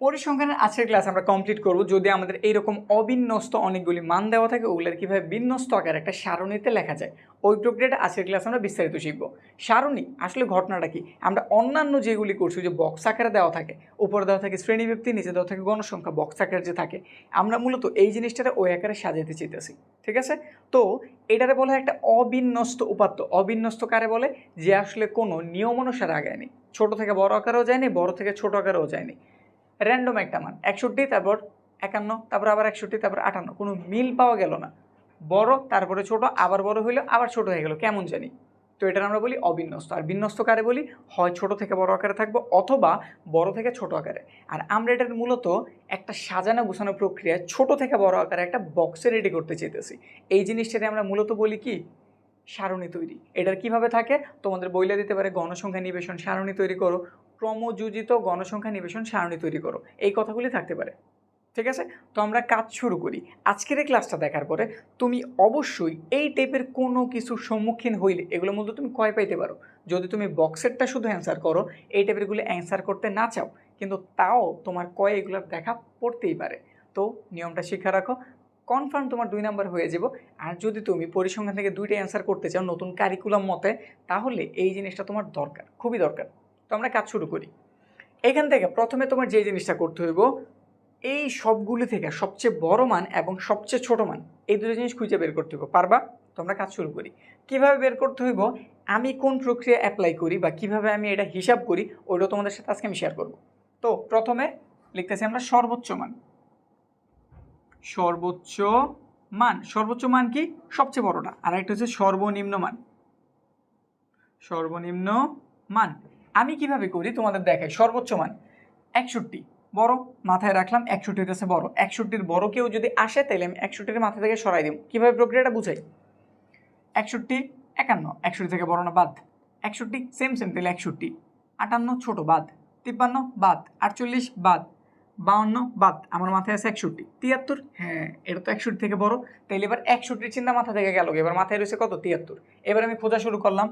পরিসংখ্যানের আজকের ক্লাস আমরা কমপ্লিট করব। যদি আমাদের এইরকম অবিন্যস্ত অনেকগুলি মান দেওয়া থাকে, ওগুলোর কীভাবে বিন্যস্ত আকারে একটা সারণীতে লেখা যায়, ওই প্রক্রিয়াটা আজকের ক্লাস আমরা বিস্তারিত শিখব। সারণী, আসলে ঘটনাটা কি? আমরা অন্যান্য যেগুলি করছি যে বক্স আকারে দেওয়া থাকে, উপরে দেওয়া থাকে শ্রেণীব্যক্তি নিচে দেওয়া থাকে গণসংখ্যা বক্স আকারে যে থাকে, আমরা মূলত এই জিনিসটাকে ওই আকারে সাজাইতে চাইতেছি, ঠিক আছে? তো এটারে বলা হয় একটা অবিন্যস্ত উপাত্ত। অবিন্যস্ত কারে বলে? যে আসলে কোনো নিয়ম অনুসারে আগায়নি। ছোট থেকে বড় আকারেও যায়নি, বড় থেকে ছোট আকারেও যায়নি। র্যান্ডম একটা মান। একষট্টি, তারপর একান্ন, তারপর আবার একষট্টি, তারপর আটান্ন। কোনো মিল পাওয়া গেল না। বড়, তারপরে ছোট, আবার বড় হইল, আবার ছোট হয়ে গেল। কেমন জানি? তো এটার আমরা বলি অবিন্যস্ত। আর বিন্যস্ত কারে বলি? হয় ছোট থেকে বড় আকারে থাকব, অথবা বড় থেকে ছোট আকারে। আর আমরা এটার মূলত একটা সাজানো গোছানো প্রক্রিয়ায় ছোট থেকে বড় আকারে একটা বক্সে রেডি করতে চাইতেছি। এই জিনিসটাতে আমরা মূলত বলি কি? সারণী তৈরি। এটার কীভাবে থাকে? তোমাদের বইলে দিতে পারে, গণসংখ্যা নিবেশন, সারণী তৈরি করো। ক্রমযোজিত গণসংখ্যা নিবেশন সারণী তৈরি করো। এই কথাগুলি থাকতে পারে। ঠিক আছে? তো আমরা কাজ শুরু করি। আজকের এই ক্লাসটা দেখার পরে তুমি অবশ্যই এই টাইপের কোনো কিছুর সম্মুখীন হইলে এগুলোর মধ্যে তুমি কয় পাইতে পারো? যদি তুমি বক্সেরটা শুধু অ্যান্সার করো, এই টাইপেরগুলো অ্যান্সার করতে না চাও, কিন্তু তাও তোমার কয় এগুলোর দেখা পড়তেই পারে। তো নিয়মটা শিক্ষা রাখো। কনফার্ম তোমার দুই নাম্বার হয়ে যাব। আর যদি তুমি পরিসংখ্যান থেকে দুইটা অ্যান্সার করতে চাও নতুন কারিকুলাম মতে, তাহলে এই জিনিসটা তোমার দরকার, খুবই দরকার। তো আমরা কাজ শুরু করি। এখান থেকে প্রথমে তোমার যে জিনিসটা করতে হইব, এই সবগুলি থেকে সবচেয়ে বড় মান এবং সবচেয়ে ছোট মান, এই দুটো জিনিস খুঁজে বের করতে হইব। পারবা? তো আমরা কাজ শুরু করি। কীভাবে বের করতে হইব? আমি কোন প্রক্রিয়া অ্যাপ্লাই করি বা কীভাবে আমি এটা হিসাব করি, ওইটা তোমাদের সাথে আজকে আমি শেয়ার করব। তো প্রথমে লিখতেছি আমরা সর্বোচ্চ মান। সর্বোচ্চ মান। সর্বোচ্চ মান কি? সবচেয়ে বড়টা আর একটা হচ্ছে সর্বনিম্ন মান। সর্বনিম্ন মান। আমি কীভাবে করি? তোমাদের দেখাই। সর্বোচ্চ মান একষট্টি। বড় মাথায় রাখলাম, একষট্টি হইতেছে বড়। একষট্টির বড় কেউ যদি আসে তাহলে আমি একষট্টির মাথা থেকে সরাই দিব কীভাবে প্রক্রিয়াটা বুঝাই? একষট্টি একান্ন। একষট্টি থেকে বড় না, বাদ। একষট্টি সেম সেম তাহলে একষট্টি। আটান্ন, ছোট, বাদ। তিপ্পান্ন, বাদ। আটচল্লিশ, বাদ। বাউন্ন, বাদ। আমার মাথায় আছে একষট্টি। তিয়াত্তর? হ্যাঁ এটা তো একষট্টি থেকে বড়। তাইলে এবার একষট্টির চিন্তা মাথা থেকে গেল এবার মাথায় রয়েছে কত? তিয়াত্তর। এবার আমি খোঁজা শুরু করলাম।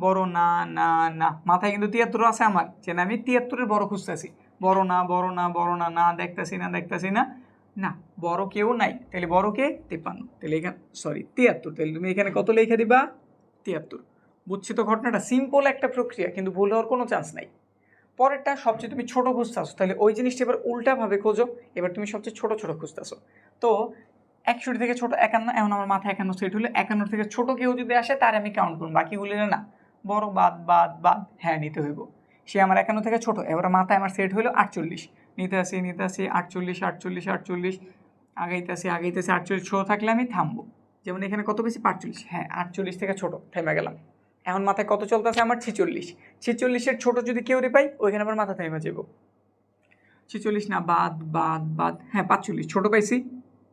বড় না না না। মাথায় কিন্তু তিয়াত্তর আছে আমার। যে আমি তিয়াত্তরের বড় খুঁজতেছি। বড় না বড় না বড় না না দেখতেছি না দেখতেছি, না। না, বড় কেউ নাই। তাহলে বড় কে? তিপ্পান্ন। তাহলে এখানে সরি তিয়াত্তর। তাহলে তুমি এখানে কত লিখে দিবা? তিয়াত্তর। বুঝছি তো ঘটনাটা? সিম্পল একটা প্রক্রিয়া, কিন্তু ভুল হওয়ার কোনো চান্স নাই। পরেরটা, সবচেয়ে তুমি ছোট খুঁজতেছো। তাহলে ওই জিনিসটা এবার উল্টাভাবে খোঁজো। এবার তুমি সবচেয়ে ছোট ছোট খুঁজতেছো। তো একষট্টি থেকে ছোট একান্ন এমন আমার মাথায় একান্ন সেট হলে। একান্ন থেকে ছোট কেউ যদি আসে, তার আমি কাউন্ট করুন বাকিগুলি না। বড় বাদ বাদ বাদ। হ্যাঁ নিতে হইব। সে আমার একান্ন থেকে ছোট। এবার মাথায় আমার সেট হলো আটচল্লিশ। নিতে আসি নিতে আসি, আটচল্লিশ আটচল্লিশ আটচল্লিশ। আগাইতে আসি আগাইতে আসি আটচল্লিশ। ছোটো থাকলে আমি থামবো। যেমন এখানে কত বেশি? পাঁচচল্লিশ। হ্যাঁ আটচল্লিশ থেকে ছোট থেমে গেলাম। এখন মাথায় কত চলতেছে? আমার ছিচল্লিশ। ছিচল্লিশের ছোট যদি কেউ পাই, ওইখানে আবার মাথা থেমে যাব ছিচল্লিশ না, বাদ বাদ বাদ। হ্যাঁ পাঁচচল্লিশ। ছোট পাইছি।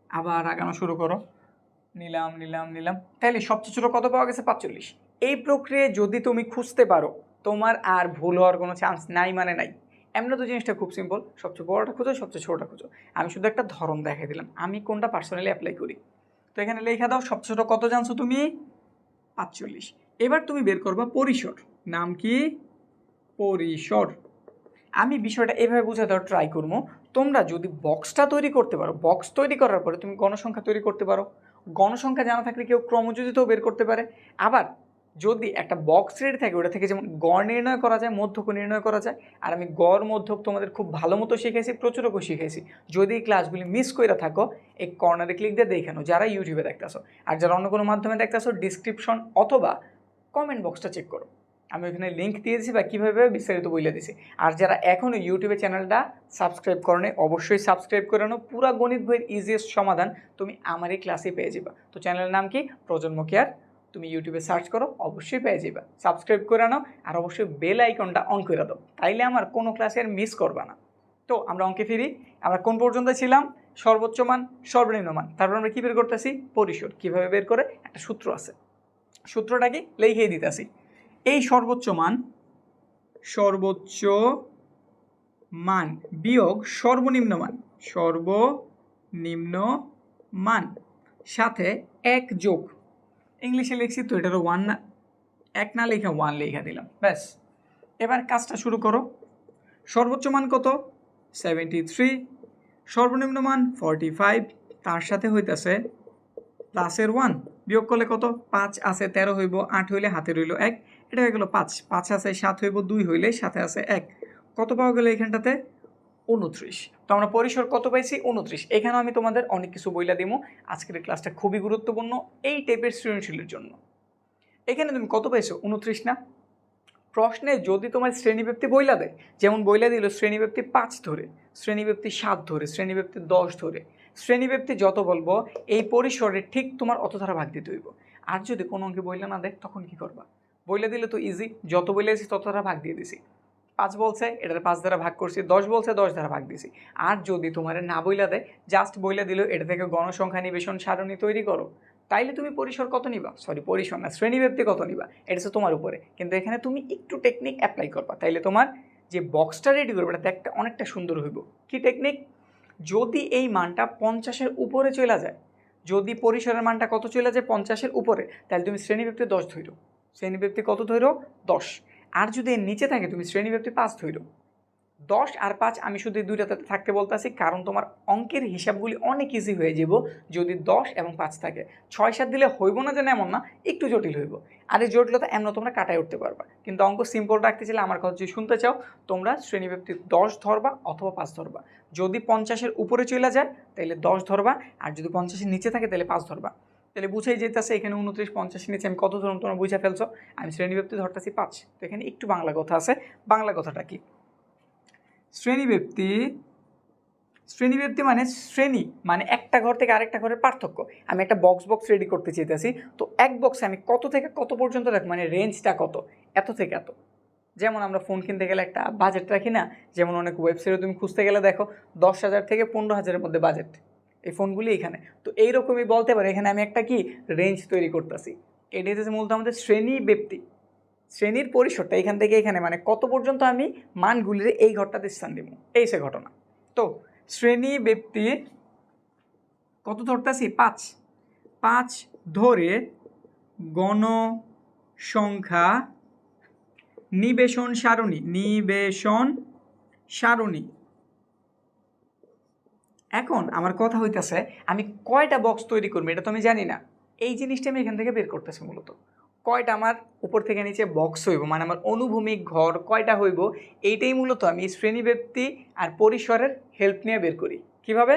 আবার আগানো শুরু করো। নিলাম নিলাম নিলাম। তাহলে সবচেয়ে ছোটো কত পাওয়া গেছে? পাঁচচল্লিশ। এই প্রক্রিয়ায় যদি তুমি খুঁজতে পারো, তোমার আর ভুল হওয়ার কোনো চান্স নাই মানে নাই। এমনি তো জিনিসটা খুব সিম্পল সবচেয়ে বড়টা খুঁজো, সবচেয়ে ছোটোটা খুঁজো। আমি শুধু একটা ধরন দেখাই দিলাম, আমি কোনটা পার্সোনালি অ্যাপ্লাই করি? তো এখানে লেখা দাও, সবচেয়ে ছোটো কত জানছো তুমি? পাঁচচল্লিশ। এবার তুমি বের করবা পরিসর। নাম কি? পরিসর। আমি বিষয়টা এভাবে বোঝাতে ট্রাই করব। তোমরা যদি বক্সটা তৈরি করতে পারো বক্স তৈরি করার পরে তুমি গণসংখ্যা তৈরি করতে পারো। গণসংখ্যা জানা থাকলে কেউ ক্রমযোজিতও বের করতে পারে। আবার যদি একটা বক্স রেডি থাকে, ওটা থেকে যেমন গড় নির্ণয় করা যায়, মধ্যক নির্ণয় করা যায়, আর আমি গড় মধ্যক তোমাদের খুব ভালো মতো শিখেছি প্রচুরকও শিখেছি যদি এই ক্লাসগুলি মিস করে থাকো, এই কর্নারে ক্লিক দিয়ে দেখানো যারা ইউটিউবে দেখতেছো, আর যারা অন্য কোনো মাধ্যমে দেখতেছো ডিসক্রিপশন অথবা কমেন্ট বক্সটা চেক করো। আমি ওখানে লিঙ্ক দিয়ে দিয়েছি বা কীভাবে বিস্তারিত বলে দিছি। আর যারা এখনও ইউটিউবে চ্যানেলটা সাবস্ক্রাইব করো অবশ্যই সাবস্ক্রাইব করে নাও। পুরা গণিত বইয়ের ইজিয়েস্ট সমাধান তুমি আমার এই ক্লাসে পেয়ে যাবা। তো চ্যানেলের নাম কি? প্রজন্ম কেয়ার তুমি ইউটিউবে সার্চ করো, অবশ্যই পেয়ে যাবা সাবস্ক্রাইব করে নাও, আর অবশ্যই বেল আইকনটা অন করে দাও। তাইলে আমার কোনো ক্লাসে আর মিস করবা না। তো আমরা অঙ্কে ফিরি। আমরা কোন পর্যন্ত ছিলাম? সর্বোচ্চ মান সর্বনিম্ন মান তারপর আমরা কী বের করতেছি? পরিসর। কীভাবে বের করে? একটা সূত্র আছে। সূত্রটা কি? লিখেই দিতেছি। এই সর্বোচ্চ মান সর্বোচ্চ মান বিয়োগ সর্বনিম্ন মান সর্বনিম্ন মান সাথে এক যোগ। ইংলিশে লিখছি, তো এটারও ওয়ান না, এক না লেখা ওয়ান লেখা দিলাম, ব্যাস। এবার কাজটা শুরু করো। সর্বোচ্চ মান কত? সেভেন্টি থ্রি সর্বনিম্ন মান ফর্টি ফাইভ তার সাথে হইতেছে প্লাসের ওয়ান বিয়োগ করলে কত? পাঁচ আছে তেরো হইব, আট হইলে হাতে রইল এক। এটা হয়ে গেল পাঁচ। পাঁচ আছে সাত হইব, দুই হইলে সাথে আছে এক। কত পাওয়া গেল এখানটাতে উনত্রিশ। তো আমরা পরিসর কত পাইছি? উনত্রিশ এখানেও আমি তোমাদের অনেক কিছু বইলা দিব আজকের ক্লাসটা খুবই গুরুত্বপূর্ণ এই টাইপের সৃজনশীলের জন্য। এখানে তুমি কত পাইছো? উনত্রিশ না? প্রশ্নে যদি তোমার শ্রেণীব্যক্তি বইলা দেয়, যেমন বইলা দিল শ্রেণীব্যক্তি পাঁচ ধরে শ্রেণীব্যক্তি সাত ধরে শ্রেণীব্যক্তি দশ ধরে শ্রেণীব্যক্তি যত বলব, এই পরিসরে ঠিক তোমার অত ধারা ভাগ দিতে হইব। আর যদি কোনো অঙ্কে বইলা না দেয়, তখন কি করবা? বইলা দিলে তো ইজি যত বইলে তত ধারা ভাগ দিয়ে দিছি। পাঁচ বলছে এটার পাঁচ দ্বারা ভাগ করছি, দশ বলছে, দশ দ্বারা ভাগ দিছি। আর যদি তোমার না বইলা দেয় জাস্ট বইলা দিল এটা থেকে গণসংখ্যা নিবেশন সারণী তৈরি করো। তাইলে তুমি পরিসর কত নিবা? সরি পরিসর না শ্রেণীব্যক্তি কত নিবা? এটা হচ্ছে তোমার উপরে। কিন্তু এখানে তুমি একটু টেকনিক অ্যাপ্লাই করবা। তাইলে তোমার যে বক্সটা রেডি করবে, এটা একটা অনেকটা সুন্দর হইব। কি টেকনিক যদি এই মানটা পঞ্চাশের উপরে চলে যায়, যদি পরিসরের মানটা কত চলে যায়? পঞ্চাশের উপরে। তাহলে তুমি শ্রেণীব্যক্তি দশ ধরো শ্রেণীব্যক্তি কত ধরো দশ। আর যদি এর নিচে থাকে, তুমি শ্রেণীব্যক্তি পাঁচ ধরো দশ আর পাঁচ, আমি শুধু দুইটাতে থাকতে বলতেছি, কারণ তোমার অঙ্কের হিসাবগুলি অনেক ইজি হয়ে যাব যদি দশ এবং পাঁচ থাকে। ছয় সাত দিলে হইব না যেন এমন না, একটু জটিল হইব। আর এই জটিলতা এমন তোমরা কাটায় উঠতে পারবা। কিন্তু অঙ্ক সিম্পল রাখতে চাইলে আমার কথা যদি শুনতে চাও, তোমরা শ্রেণীব্যক্তি দশ ধরবা অথবা পাঁচ ধরবা। যদি পঞ্চাশের উপরে চলে যায় তাহলে দশ ধরবা, আর যদি পঞ্চাশের নিচে থাকে তাহলে পাঁচ ধরবা। তাহলে বুঝেই যেতেছে এখানে উনত্রিশ, পঞ্চাশ নিচে আমি কত ধরুন তোমরা বুঝে ফেলছো? আমি শ্রেণীব্যক্তি ধরতেছি পাঁচ। তো এখানে একটু বাংলা কথা আছে। বাংলা কথাটা কি? শ্রেণীব্যক্তি শ্রেণীব্যক্তি মানে শ্রেণি মানে একটা ঘর থেকে আরেকটা ঘরের পার্থক্য। আমি একটা বক্স বক্স রেডি করতে চাইতেছি। তো এক বক্সে আমি কত থেকে কত পর্যন্ত রাখি মানে রেঞ্জটা কত? এত থেকে এত। যেমন আমরা ফোন কিনতে গেলে একটা বাজেট রাখি না? যেমন অনেক ওয়েবসাইটে তুমি খুঁজতে গেলে দেখো, দশ হাজার থেকে পনেরো হাজারের মধ্যে বাজেট এই ফোনগুলি এখানে। তো এইরকমই বলতে পারে, এখানে আমি একটা কি রেঞ্জ তৈরি করতেছি। এটি হচ্ছে মূলত আমাদের শ্রেণি ব্যক্তি, শ্রেণির পরিসরটা এখান থেকে এখানে মানে কত পর্যন্ত আমি মানগুলির এই ঘরটাতে স্থান দিব, এই সে ঘটনা। তো শ্রেণি ব্যক্তি কত ধরতেছি? পাঁচ। পাঁচ ধরে গণ সংখ্যা নিবেশন সারণী নিবেশন সারণী। এখন আমার কথা হইতেছে, আমি কয়টা বক্স তৈরি করব এটা তো আমি জানি না। এই জিনিসটা আমি এখান থেকে বের করতেছি মূলত। কয়টা আমার উপর থেকে নিচে বক্স হইব মানে আমার অনুভূমিক ঘর কয়টা হইব, এইটাই মূলত আমি শ্রেণীব্যক্তি আর পরিসরের হেল্প নিয়ে বের করি। কীভাবে?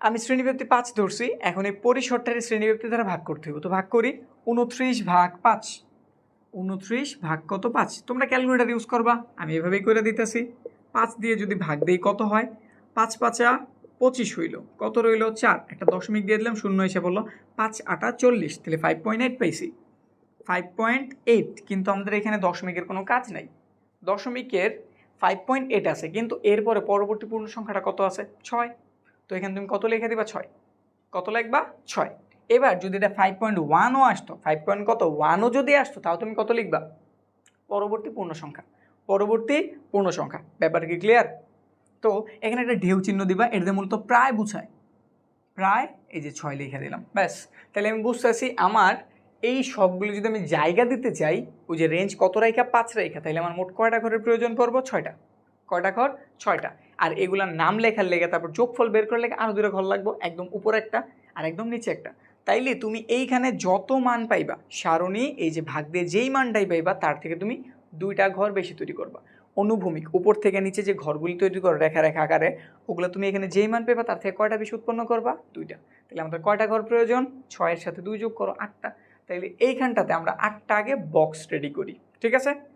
আমি শ্রেণীব্যক্তি পাঁচ ধরছি, এখন এই পরিসরটার শ্রেণীব্যক্তি দ্বারা ভাগ করতে হইব। তো ভাগ করি, উনত্রিশ ভাগ পাঁচ। উনত্রিশ ভাগ কত? পাঁচ। তোমরা ক্যালকুলেটার ইউজ করবা, আমি এভাবেই করে দিতেছি। পাঁচ দিয়ে যদি ভাগ দিই কত হয়? পাঁচ পাঁচা পঁচিশ হইল। কত রইল? চার। একটা দশমিক দিয়ে দিলাম, শূন্য এসে বলল পাঁচ আটা চল্লিশ, তাহলে ফাইভ পয়েন্ট এইট পাইছি। ফাইভ পয়েন্ট এইট কিন্তু আমাদের এখানে দশমিকের কোনো কাজ নাই। দশমিকের ফাইভ পয়েন্ট এইট আছে, কিন্তু এরপরে পরবর্তী পূর্ণ সংখ্যাটা কত আছে? ছয়। তো এখানে তুমি কত লিখে দিবা? ছয়। কত লিখবা? ছয়। এবার যদি এটা ফাইভ পয়েন্ট ওয়ানও আসতো ফাইভ পয়েন্ট কত? ওয়ানও যদি আসতো, তাও তুমি কত লিখবা? পরবর্তী পূর্ণ সংখ্যা। পরবর্তী পূর্ণ সংখ্যা। ব্যাপার কি ক্লিয়ার তো এখানে একটা ঢেউ চিহ্ন দিবা, এটা দিয়ে মূলত প্রায় বুঝায়। প্রায় এই যে ছয় লিখে দিলাম, ব্যাস। তাহলে আমি বুঝতে বুঝতেছি আমার এই সবগুলো যদি আমি জায়গা দিতে চাই, ওই যে রেঞ্জ কত রেখা? পাঁচ রেখা। তাহলে আমার মোট কয়টা ঘরের প্রয়োজন পড়ব? ছয়টা। কয়টা ঘর? ছয়টা। আর এগুলার নাম লেখার লেগে তারপর যোগফল বের করে লেগে আরও দুটো ঘর লাগবো, একদম উপরে একটা আর একদম নিচে একটা। তাইলে তুমি এইখানে যত মান পাইবা, সারণী, এই যে ভাগ দিয়ে যেই মানটাই পাইবা, তার থেকে তুমি দুইটা ঘর বেশি তৈরি করবা। অনুভূমিক, উপর থেকে নিচে যে ঘরগুলি তৈরি করো রেখা রেখা আকারে, ওগুলো তুমি এখানে যেই মান পেবা তার থেকে কয়টা বেশি উৎপন্ন করবা? দুইটা। তাহলে আমাদের কয়টা ঘর প্রয়োজন? ছয়ের সাথে দুই যোগ করো আটটা। তাহলে এইখানটাতে আমরা আটটা আগে বক্স রেডি করি। ঠিক আছে?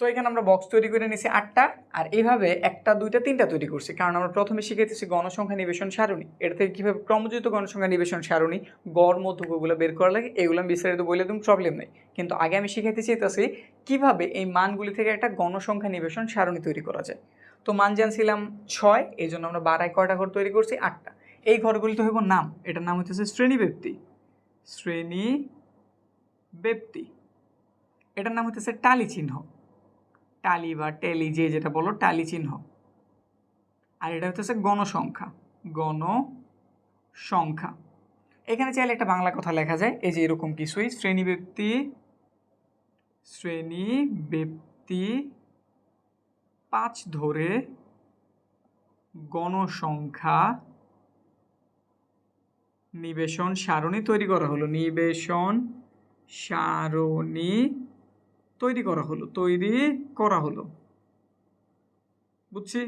তো এখানে আমরা বক্স তৈরি করে নিছি আটটা, আর এইভাবে একটা, দুইটা, তিনটা তৈরি করছি। কারণ আমরা প্রথমে শিখেছি গণসংখ্যা নিবেশন সারণী। এটা থেকে কীভাবে ক্রমযুক্ত গণসংখ্যা নিবেশন সারণী, গড় মধ্যকগুলো বের করা লাগে, এগুলো আমি বিস্তারিত বলে তুমি প্রবলেম নেই। কিন্তু আগে আমি শিখাইতে চাইতেছি কীভাবে এই মানগুলি থেকে একটা গণসংখ্যা নিবেশন সারণী তৈরি করা যায়। তো মান জানছিলাম ছয় এই জন্য আমরা বারায় কয়টা ঘর তৈরি করছি? আটটা। এই ঘরগুলি তো হইব নাম। এটার নাম হচ্ছে শ্রেণি ব্যক্তি শ্রেণি ব্যক্তি এটার নাম হচ্ছে টালি চিহ্ন। টালি বা টেলি যে যেটা বলো টালি চিহ্ন। আর এটা হচ্ছে গণসংখ্যা। গণ সংখ্যা এখানে চাইলে একটা বাংলা কথা লেখা যায়। এই যে এরকম কিছুই। শ্রেণি ব্যক্তি শ্রেণি ব্যক্তি পাঁচ ধরে গণসংখ্যা নিবেশন সারণী তৈরি করা হলো। নিবেশন সারণী তৈরি করা হলো, তৈরি করা হলো। বুঝছি?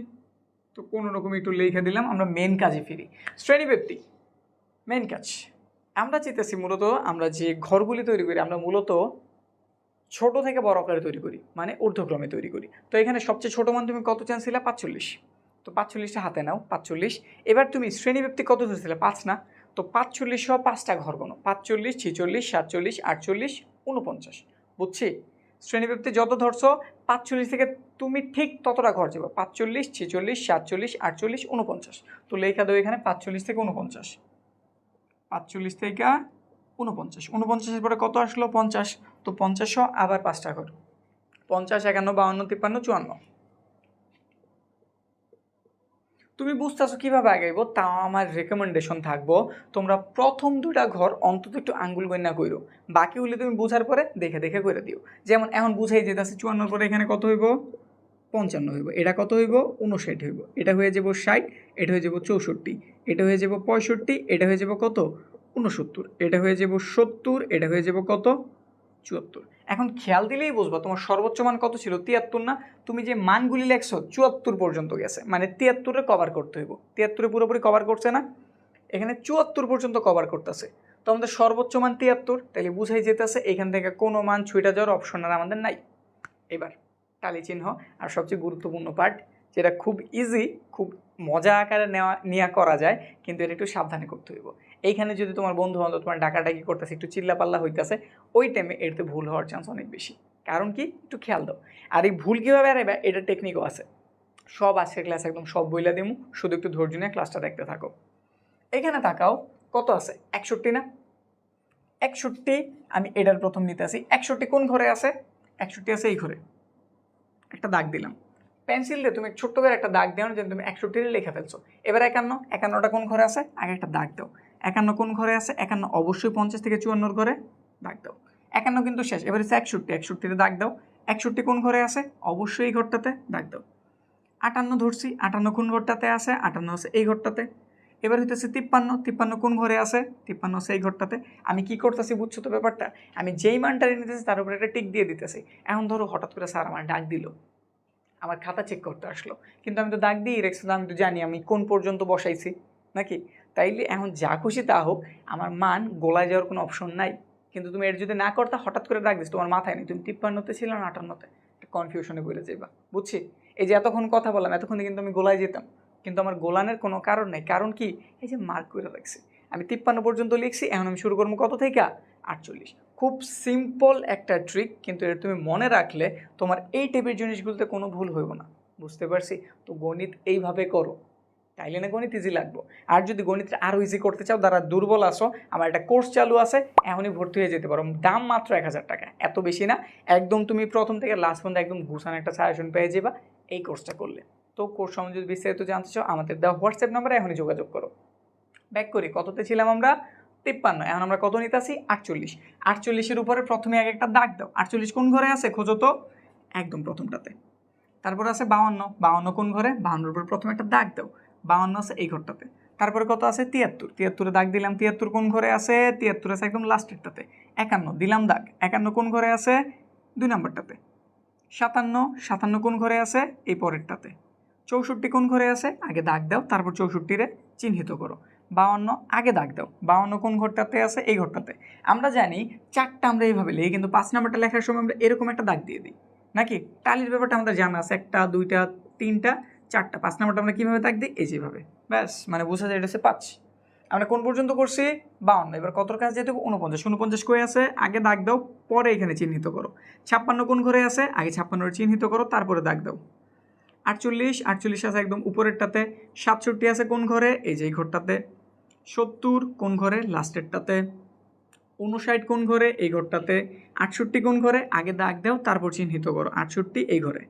তো কোনো রকম একটু লিখে দিলাম, আমরা মেন কাজে ফিরি। শ্রেণীব্যক্তি মেন কাজ। আমরা চেতেছি মূলত আমরা যে ঘরগুলি তৈরি করি, আমরা মূলত ছোট থেকে বড় আকারে তৈরি করি মানে ঊর্ধ্বক্রমে তৈরি করি। তো এখানে সবচেয়ে ছোট মান তুমি কত চান্স চান্সিলা পাঁচচল্লিশ। তো পাঁচচল্লিশটা হাতে নাও, পাঁচচল্লিশ। এবার তুমি শ্রেণীব্যক্তি কত ধরছিলে পাঁচ না। তো পাঁচচল্লিশ সহ পাঁচটা ঘর কোনো পাঁচচল্লিশ, ছিচল্লিশ, সাতচল্লিশ, আটচল্লিশ উনপঞ্চাশ বুঝছি? শ্রেণীব্যক্তি যত ধরছো, পাঁচচল্লিশ থেকে তুমি ঠিক ততটা ঘর যাব। পাঁচচল্লিশ, ছেচল্লিশ, সাতচল্লিশ, আটচল্লিশ উনপঞ্চাশ তো লেখা দেবো এখানে পাঁচচল্লিশ থেকে উনপঞ্চাশ পাঁচচল্লিশ থেকে উনপঞ্চাশ উনপঞ্চাশের পরে কত আসলো? পঞ্চাশ। তো পঞ্চাশশো আবার পাঁচটা ঘর। পঞ্চাশ, একান্ন, বাউন্ন, তিপ্পান্ন, চুয়ান্ন। তুমি বুঝতেছো কীভাবে আগাইব? তাও আমার রেকমেন্ডেশন থাকব। তোমরা প্রথম দুটা ঘর অন্তত একটু আঙ্গুল গণ্যা করো বাকিগুলি তুমি বোঝার পরে দেখে দেখে করে দিও। যেমন এখন বুঝাই যেতেছে চুয়ান্নর পরে এখানে কত হইব? পঞ্চান্ন হইব। এটা কত হইব? উনষাট হইব। এটা হয়ে যাব ষাট, এটা হয়ে যাব চৌষট্টি। এটা হয়ে যাব পঁয়ষট্টি, এটা হয়ে যাব কত? উনসত্তর এটা হয়ে যাব সত্তর, এটা হয়ে যাব কত? চুয়াত্তর। এখন খেয়াল দিলেই বুঝবা, তোমার সর্বোচ্চ মান কত ছিল? তিয়াত্তর না? তুমি যে মানগুলি লেখছো, চুয়াত্তর পর্যন্ত গেছে। মানে তিয়াত্তরে কভার করতে হইব। তিয়াত্তরে পুরোপুরি কভার করছে না? এখানে চুয়াত্তর পর্যন্ত কভার করতেছে। তো আমাদের সর্বোচ্চ মান তিয়াত্তর তাহলে বুঝাই যেতেছে, এখান থেকে কোনো মান ছুঁটা যাওয়ার অপশন আর আমাদের নাই। এবার, টালি চিহ্ন আর সবচেয়ে গুরুত্বপূর্ণ পার্ট যেটা খুব ইজি খুব মজা আকারে নেওয়া নেওয়া করা যায়, কিন্তু এটা একটু সাবধানে করতে হইব। এইখানে যদি তোমার বন্ধু বান্ধব তোমার ডাকাডাকি করতেছে, একটু চিল্লাপাল্লা হইতেছে, ওই টাইমে এটাতে ভুল হওয়ার চান্স অনেক বেশি। কারণ কি? একটু খেয়াল দাও। আর এই ভুল কীভাবে এড়াবে এটা টেকনিকও আছে। সব আজকের ক্লাস একদম সব বইলা দিমু, শুধু একটু ধৈর্য নিয়ে ক্লাসটা দেখতে থাকো। এখানে তাকাও, কত আছে? একষট্টি না? একষট্টি, আমি এটার প্রথম নিতে আসি। একষট্টি কোন ঘরে আছে? একষট্টি আছে এই ঘরে। একটা দাগ দিলাম। পেন্সিল দিয়ে তুমি ছোট্ট করে একটা দাগ দেও যে তুমি একশো একষট্টি লিখে ফেলছো। এবার একান্ন, একান্নটা কোন ঘরে আছে? আগে একটা দাগ দাও। একান্ন কোন ঘরে আছে? একান্ন অবশ্যই পঞ্চাশ থেকে চুয়ান্নর ঘরে দাগ দাও। একান্ন কিন্তু শেষ, এবার হচ্ছে একষট্টি, একষট্টিতে দাগ দাও। একষট্টি কোন ঘরে আছে? অবশ্যই এই ঘরটাতে দাগ দাও। আটান্ন ধরছি, আটান্ন কোন ঘরটাতে আছে? আটান্ন আছে এই ঘরটাতে। এবার হইতেছে তিপ্পান্ন তিপ্পান্ন কোন ঘরে আছে? তিপ্পান্ন এই ঘরটাতে। আমি কি করতেছি বুঝছ তো ব্যাপারটা? আমি যেই মানটা নিতেছি তার উপরে একটা টিক দিয়ে দিতেছি। এখন ধরো হঠাৎ করে স্যার আমার ডাক দিল। আমার খাতা চেক করতে আসলো। কিন্তু আমি তো দাগ দিয়ে রেখেছি আমি তো জানি আমি কোন পর্যন্ত বসাইছি, নাকি? তাইলে এখন যা খুশি তা হোক, আমার মান গোলায় যাওয়ার কোনো অপশন নাই। কিন্তু তুমি এটা যদি না করতে, হঠাৎ করে ডাক দিস, তোমার মাথায় নেই। তুমি তিপ্পান্নতে ছিল না, আটান্নতে। কনফিউশনে বলে যাইবা, বুঝছি? এই যে এতক্ষণ কথা বললাম, এতক্ষণে কিন্তু আমি গোলায় যেতাম। কিন্তু আমার গোলানের কোনো কারণ নেই। কারণ কি? এই যে মার্ক করে রাখছি। আমি তিপ্পান্ন পর্যন্ত লিখছি, এখন আমি শুরু করব কত থেকে? আটচল্লিশ। খুব সিম্পল একটা ট্রিক কিন্তু এটা তুমি মনে রাখলে তোমার এই টাইপের জিনিসগুলোতে কোনো ভুল হইব না। বুঝতে পারছি? তো গণিত এইভাবে করো। তাইলে না গণিত ইজি লাগবো। আর যদি গণিতটা আরও ইজি করতে চাও যারা দুর্বল আসো আমার একটা কোর্স চালু আছে, এখনই ভর্তি হয়ে যেতে পারো। দাম মাত্র এক হাজার টাকা, এত বেশি না। একদম তুমি প্রথম থেকে লাস্ট পর্যন্ত একদম ঘুষান একটা সাজেশন পেয়ে যাবা, এই কোর্সটা করলে। তো কোর্স সম্বন্ধে যদি বিস্তারিত জানতে চাও, আমাদের দেওয়া হোয়াটসঅ্যাপ নাম্বারে এখনই যোগাযোগ করো। ব্যাক করি, কততে ছিলাম আমরা? তিপ্পান্ন, এখন আমরা কত নিতে আসি আটচল্লিশ। আটচল্লিশের উপরে প্রথমে আগে একটা দাগ দাও। আটচল্লিশ কোন ঘরে আছে? খোঁজো তো। একদম প্রথমটাতে। তারপর আছে বাউন্ন বাউন্ন কোন ঘরে? বাউন্নর উপরে প্রথমে একটা দাগ দাও। বাউন্ন আছে এই ঘরটাতে। তারপরে কত আছে? তিয়াত্তর। তিয়াত্তরে দাগ দিলাম। তিয়াত্তর কোন ঘরে আছে? তিয়াত্তর আছে একদম লাস্টেরটাতে। একান্ন, দিলাম দাগ। একান্ন কোন ঘরে আছে? দুই নম্বরটাতে। সাতান্ন সাতান্ন কোন ঘরে আছে? এই পরেরটাতে। চৌষট্টি কোন ঘরে আছে? আগে দাগ দাও। তারপর চৌষট্টিরে চিহ্নিত করো। বাউন্ন আগে দাগ দাও। বাউন্ন কোন ঘরটাতে আছে? এই ঘরটাতে। আমরা জানি চারটা আমরা এইভাবে লিখি, কিন্তু পাঁচ নাম্বারটা লেখার সময় আমরা এরকম একটা দাগ দিয়ে দিই। নাকি? টালির ব্যাপারটা আমাদের জানা আছে। একটা, দুইটা, তিনটা, চারটা। পাঁচ নাম্বারটা আমরা কীভাবে দাগ দিই? এই যেভাবে। ব্যাস মানে বোঝা যায় এটা হচ্ছে পাঁচ। আমরা কোন পর্যন্ত করছি? বাউন্ন। এবার কত কাজ যেতে হবে? উনপঞ্চাশ উনপঞ্চাশ কয়ে আছে? আগে দাগ দাও, পরে এখানে চিহ্নিত করো। ছাপ্পান্ন কোন ঘরে আছে? আগে ছাপ্পান্ন চিহ্নিত করো, তারপরে দাগ দাও। আটচল্লিশ আটচল্লিশ আছে একদম উপরেরটাতে। সাতষট্টি আছে কোন ঘরে? এই যে এই ঘরটাতে। সত্তর কোন ঘরে? লাস্টেরটাতে উনষাট কোন ঘরে? এই ঘরটাতে। আটষট্টি কোন ঘরে? আগে দাগ দাও, তারপর চিহ্নিত করো। আটষট্টি, এই ঘরে।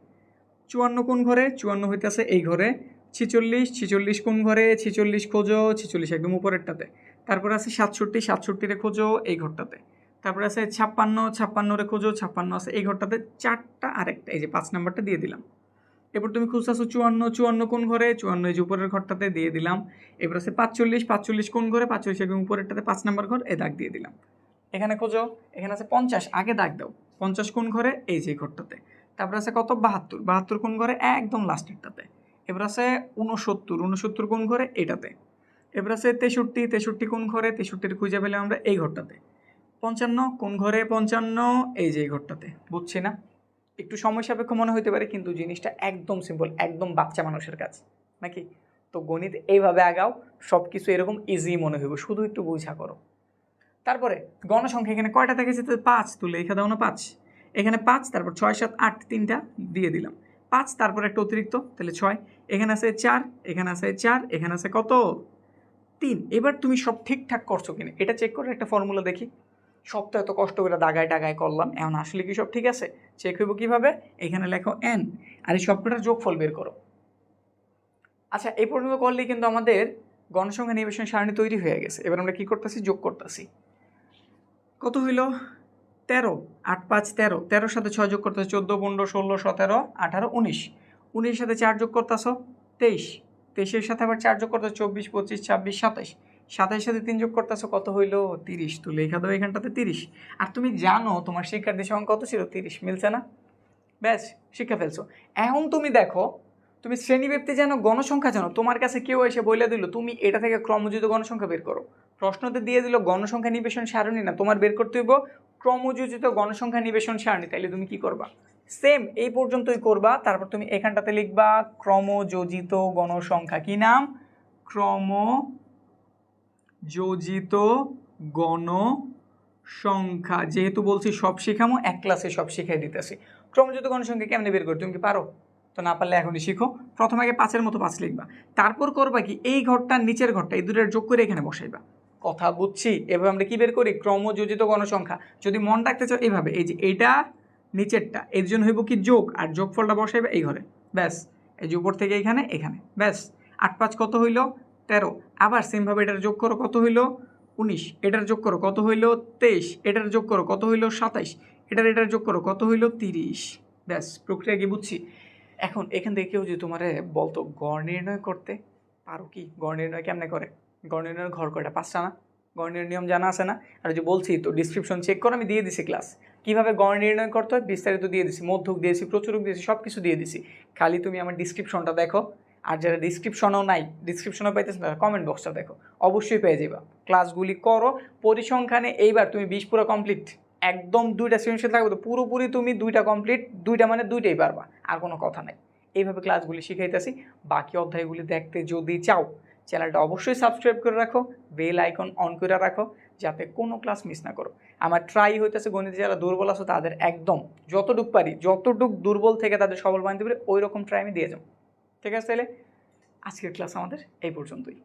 চুয়ান্ন কোন ঘরে? চুয়ান্ন হইতেছে এই ঘরে। ছিচল্লিশ ছিচল্লিশ কোন ঘরে? ছিচল্লিশ খোঁজো, ছিচল্লিশ একদম উপরেরটাতে। তারপর আছে সাতষট্টি, সাতষট্টিরে খোঁজো, এই ঘরটাতে। তারপরে আছে ছাপ্পান্ন, ছাপ্পান্নরে খোঁজো, ছাপ্পান্ন আছে এই ঘরটাতে। চারটা আরেকটা, এই যে পাঁচ নাম্বারটা দিয়ে দিলাম। এরপর তুমি খুঁজতেছো চুয়ান্ন চুয়ান্ন কোন ঘরে? চুয়ান্ন এই যে উপরের ঘরটাতে দিয়ে দিলাম। এবার আছে পাঁচচল্লিশ পাঁচচল্লিশ কোন ঘরে? পাঁচচল্লিশ এবং উপরেরটাতে পাঁচ নাম্বার ঘর, এ দাগ দিয়ে দিলাম। এখানে খোঁজো, এখানে আছে পঞ্চাশ, আগে দাগ দাও। পঞ্চাশ কোন ঘরে? এই যে ঘরটাতে। তারপর আছে কত? বাহাত্তর বাহাত্তর কোন ঘরে? একদম লাস্টেরটাতে এবার আছে উনসত্তর উনসত্তর কোন ঘরে? এটাতে। এবার আছে তেষট্টি তেষট্টি কোন ঘরে? তেষট্টির খুঁজে পেলে আমরা এই ঘরটাতে। পঞ্চান্ন, কোন ঘরে পঞ্চান্ন? এই যে এই ঘরটাতে। বুঝছি না? একটু সময় সাপেক্ষ মনে হতে পারে, কিন্তু জিনিসটা একদম সিম্পল একদম বাচ্চা মানুষের কাছে নাকি? তো গণিত এইভাবে আগাও সব কিছু এরকম ইজি মনে হইব, শুধু একটু বুঝা করো। তারপরে, গণসংখ্যা, এখানে কয়টা থেকে যেতে পাঁচ তুলে লেখা দাও না পাঁচ। এখানে পাঁচ, তারপর ছয়, সাত, আট, তিনটা দিয়ে দিলাম। পাঁচ, তারপর একটা অতিরিক্ত, তাহলে ছয়। এখানে আছে চার, এখানে আছে চার, এখানে আছে কত? তিন। এবার তুমি সব ঠিকঠাক করছ কিনা? এটা চেক করে একটা ফর্মুলা দেখি। সব তো এত কষ্ট করে দাগায় টাগায় করলাম। এখন আসলে কি সব ঠিক আছে? চেক হইব কীভাবে? এখানে লেখো এন আর এই সবকটার যোগফল বের করো। আচ্ছা এই পর্যন্ত করলেই কিন্তু আমাদের গণসংখ্যা নিবেশন সারণী তৈরি হয়ে গেছে। এবার আমরা কি করতেছি? যোগ করতেছি। কত হইল? তেরো। আট পাঁচ তেরো। তেরোর সাথে ছয় যোগ করতেছে চোদ্দ, পনেরো, ষোলো, সতেরো, আঠারো, উনিশ। উনিশের সাথে চার যোগ করতেছ তেইশ। তেইশের সাথে আবার চার যোগ করতেছ চব্বিশ, পঁচিশ, ছাব্বিশ, সাতাইশ। সাতাইশ সাথে তিন যোগ করতেছ, কত হইল? তিরিশ। তো লেখা দাও এখানটাতে তিরিশ। আর তুমি জানো তোমার শিক্ষার্থী সংখ্যা কত ছিল? তিরিশ। মিলছে না? ব্যাস, শিক্ষা ফেলছো। এখন তুমি দেখো, তুমি শ্রেণীব্যক্তি জানো, গণসংখ্যা জানো, তোমার কাছে কেউ এসে বলে দিল, তুমি এটা থেকে ক্রমযুত গণসংখ্যা বের করো। প্রশ্নতে দিয়ে দিল, গণসংখ্যা নিবেশন সারণী না, তোমার বের করতে হইব ক্রমযোজিত গণসংখ্যা নিবেশন সারণী, তাইলে তুমি কি করবা? সেম এই পর্যন্তই করবা, তারপর তুমি এখানটাতে লিখবা, ক্রমযোজিত গণসংখ্যা কি নাম? ক্রম যোজিত গণ সংখ্যা যেহেতু বলছি সব শেখামো, এক ক্লাসে সব শিখাই দিতেছি। ক্রমযুত গণসংখ্যা কেমনে বের করো? তুমি কি পারো? তো না পারলে এখনই শিখো। প্রথম আগে পাঁচের মতো পাঁচ লিখবা। তারপর করবা কি, এই ঘরটা, নিচের ঘরটা, এই দুটোর যোগ করে এখানে বসাইবা। কথা বুঝছি? এভাবে আমরা কি বের করি? ক্রমযোজিত গণসংখ্যা। যদি মন রাখতে চাও এইভাবে এই যে এইটা, নিচেরটা, এর জন্য হইব কি যোগ, আর যোগফলটা বসাইবে এই ঘরে। ব্যাস। এই যে উপর থেকে এখানে এখানে। ব্যাস। আট পাঁচ কত হইল? তেরো। আবার সেমভাবে এটার যোগ করো, কত হইল? উনিশ। এটার যোগ করো, কত হইল? তেইশ। এটার যোগ করো, কত হইল? সাতাইশ। এটার এটার যোগ করো, কত হইল? তিরিশ। ব্যাস, প্রক্রিয়া কি বুঝছি? এখন এখান থেকে কেউ যে তোমারে বলতো, গড় নির্ণয় করতে পারো কি? গড় নির্ণয় কেমনে করে? গড় নির্ণয়ের ঘর কয়টা? পাঁচটা না? গড় নির্ণয় নিয়ম জানা আছে না? আর যে বলছি তো ডিসক্রিপশন চেক করো, আমি দিয়ে দিছি ক্লাস কীভাবে গড় নির্ণয় করতে হয়? বিস্তারিত দিয়ে দিছি। মধ্যক দিয়েছি, প্রচুরক দিয়েছি সব কিছু দিয়ে দিছি। খালি তুমি আমার ডিসক্রিপশনটা দেখো। আর যারা ডিসক্রিপশনও নাই ডিসক্রিপশনও পাইতেছে না কমেন্ট বক্সটা দেখো, অবশ্যই পেয়ে যাবা ক্লাসগুলি করো, পরিসংখ্যানে এইবার তুমি বিশ পুরো কমপ্লিট একদম দুইটা সৃজনশীল থাকবে তো পুরোপুরি তুমি দুইটা কমপ্লিট দুইটা মানে দুইটাই পারবা, আর কোনো কথা নাই। এইভাবে ক্লাসগুলি শিখাইতেছি, বাকি অধ্যায়গুলি দেখতে যদি চাও চ্যানেলটা অবশ্যই সাবস্ক্রাইব করে রাখো বেল আইকন অন করে রাখো, যাতে কোনো ক্লাস মিস না করো। আমার ট্রাই হইতেছে গণিতে যারা দুর্বল আছে তাদের একদম, যতটুক পারি, যতটুক দুর্বল থেকে তাদের সবল বানাতে পারি ওই রকম ট্রাই আমি দিয়ে যাব। ঠিক আছে তাহলে আজকের ক্লাস আমাদের এই পর্যন্তই।